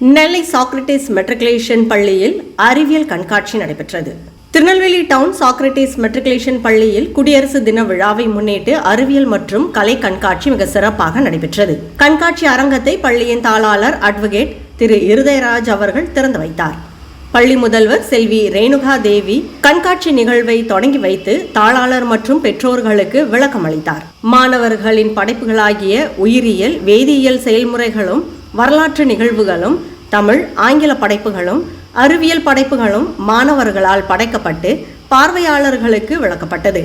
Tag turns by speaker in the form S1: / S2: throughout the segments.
S1: நெல்லை Socrates matriculation பள்ளியில் அறிவியல் கண்காட்சி நடைபெற்றது. திருநெல்வேலி டவுன் சாக்ரட்டிஸ் மெட்ரிகுலேஷன் பள்ளியில் குடியரசு தின விழாவை முன்னிட்டு அறிவியல் மற்றும் கலை கண்காட்சி மிக சிறப்பாக நடைபெற்றது. கண்காட்சி அரங்கத்தை பள்ளியின் தாளாளர் அட்வொகேட் திரு இருதயராஜ் அவர்கள் திறந்து வைத்தார். பள்ளி முதல்வர் செல்வி ரேணுகா தேவி கண்காட்சி நிகழ்வை தொடங்கி வைத்து தாளாளர் மற்றும் பெற்றோர்களுக்கு விளக்கம் அளித்தார் மாணவர்களின் படைப்புகளாகிய உயிரியல் வேதியியல் செயல்முறைகளும் வரலாற்று நிகழ்வுகளும் தமிழ் ஆங்கில படைப்புகளும் அறிவியல் படைப்புகளும் மாணவர்களால் படைக்கப்பட்டு பார்வையாளர்களுக்கு விளக்கப்பட்டது.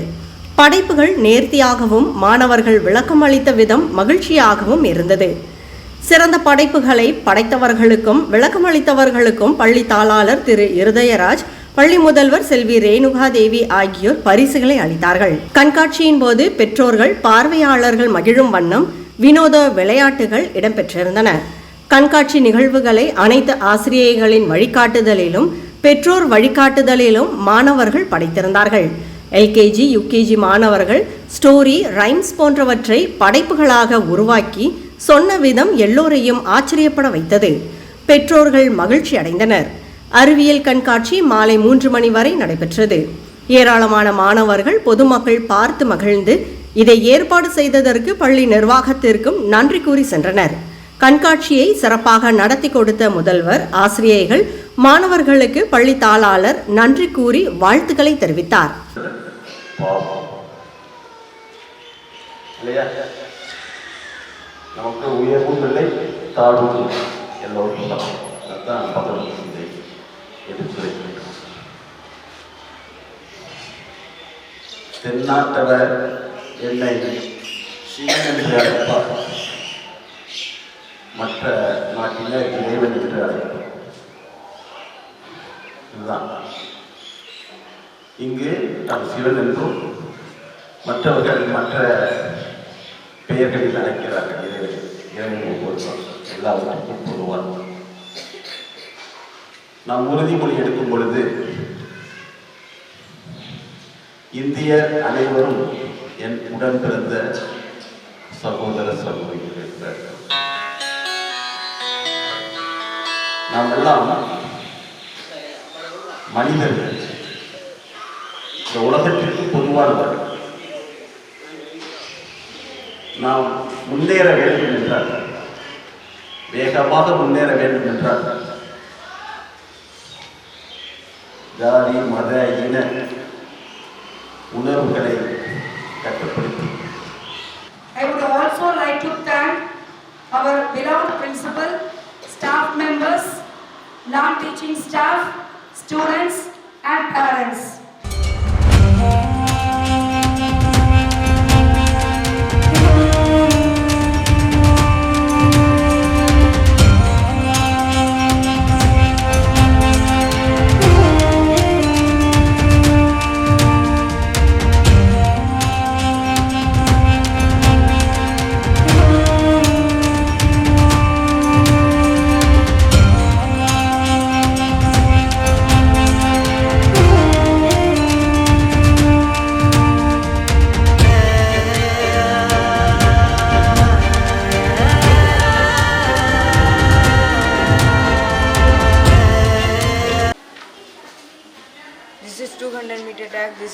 S1: படைப்புகள் நேர்த்தியாகவும் மாணவர்கள் விளக்கம் அளித்த விதம் மகிழ்ச்சியாகவும் இருந்தது. சிறந்த படைப்புகளை படைத்தவர்களுக்கும் விளக்கமளித்தவர்களுக்கும் பள்ளி தாளாளர் திரு இருதயராஜ் பள்ளி முதல்வர் செல்வி ரேணுகா தேவி ஆகியோர் பரிசுகளை அளித்தார்கள். கண்காட்சியின் போது பெற்றோர்கள் பார்வையாளர்கள் மகிழும் வண்ணம் வினோத விளையாட்டுகள் இடம்பெற்றிருந்தன. கண்காட்சி நிகழ்வுகளை அனைத்து ஆசிரியர்களின் வழிகாட்டுதலிலும் பெற்றோர் வழிகாட்டுதலிலும் மாணவர்கள் படைத்திருந்தார்கள். எல்கேஜி யுகேஜி மாணவர்கள் ஸ்டோரி ரைம்ஸ் போன்றவற்றை படைப்புகளாக உருவாக்கி சொன்ன விதம் எல்லோரையும் ஆச்சரியப்பட வைத்தது. பெற்றோர்கள் மகிழ்ச்சி அடைந்தனர். அறிவியல் கண்காட்சி மாலை மூன்று மணி வரை நடைபெற்றது. ஏராளமான மாணவர்கள் பொதுமக்கள் பார்த்து மகிழ்ந்து இதை ஏற்பாடு செய்ததற்கு பள்ளி நிர்வாகத்திற்கும் நன்றி கூறி சென்றனர். கண்காட்சியை சிறப்பாக நடத்தி கொடுத்த முதல்வர் ஆசிரியைகள் மாணவர்களுக்கு பள்ளி தாளாளர் நன்றி கூறி வாழ்த்துக்களை தெரிவித்தார்.
S2: நமக்கு உயர்வும் இல்லை தாழ்வும் எல்லோரும் தென்னாட்டவர் என்னை? சிவன் என்று அழைப்பார் மற்ற நாட்டில் இறைவன் என்று அழைப்போம். இதுதான். இங்கு நாம் சிவன் என்றும் மற்றவர்கள் மற்ற பெயர்களில் அழைக்கிறார்கள். இறைவன் இறைவன் ஒவ்வொருவரும் எல்லாவற்றுக்கும் பொதுவான நாம் உறுதிமொழி எடுக்கும் பொழுது இந்தியர் அனைவரும் என் உடன் பிறந்த சகோதர சகோதரிகள் நாம் எல்லாம் மனிதர்கள். இந்த உலகத்திற்கு பொதுவானவர்கள் நாம் முன்னேற வேண்டும் என்றால் வேகமாக முன்னேற வேண்டும் என்றால் ஜாதி மத இன உணர்வுகளை கட்டுப்படுத்தி.
S3: I would also like to thank our beloved principal, non-teaching staff, students and parents.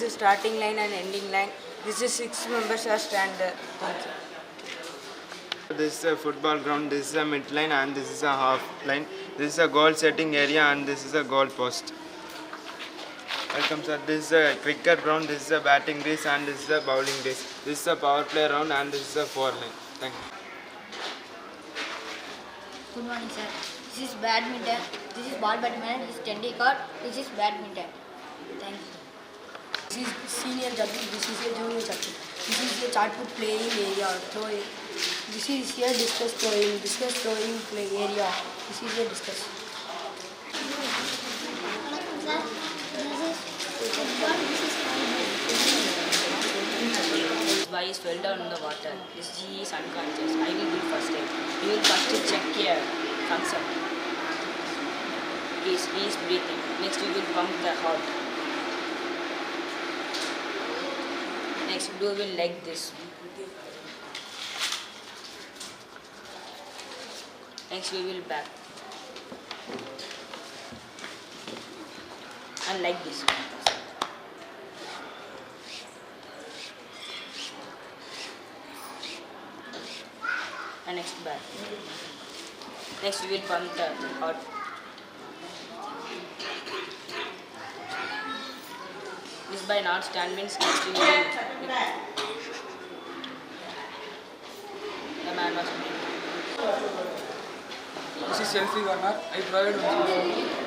S4: Is starting line and ending line. This is six members are stand there. Thank you.
S5: This is a football ground, this is a mid line and this is a half line. This is a goal setting area and this is a goal post. Welcome sir. This is a cricket ground, this is a batting crease and this is a bowling crease. This is a power play round and this is a four line. Thank you.
S6: Good morning, sir. This is badminton. This is ball badminton. This is tennis This is badminton. Thank you.
S7: senior judges, this is a junior judge. This is the childhood playing area, throwing. This is here discuss throwing, discuss throwing play area. This is a
S6: discuss.
S8: Why is fell down in the water? Is he unconscious? I will do first aid. You will first check here. Concept. He is, he is breathing. Next you will pump the heart. nice we will like this. Next we will back. And like this. And next back. Next we will pump the hot by not stand means next we will. The man was.
S9: This is selfie corner. I provide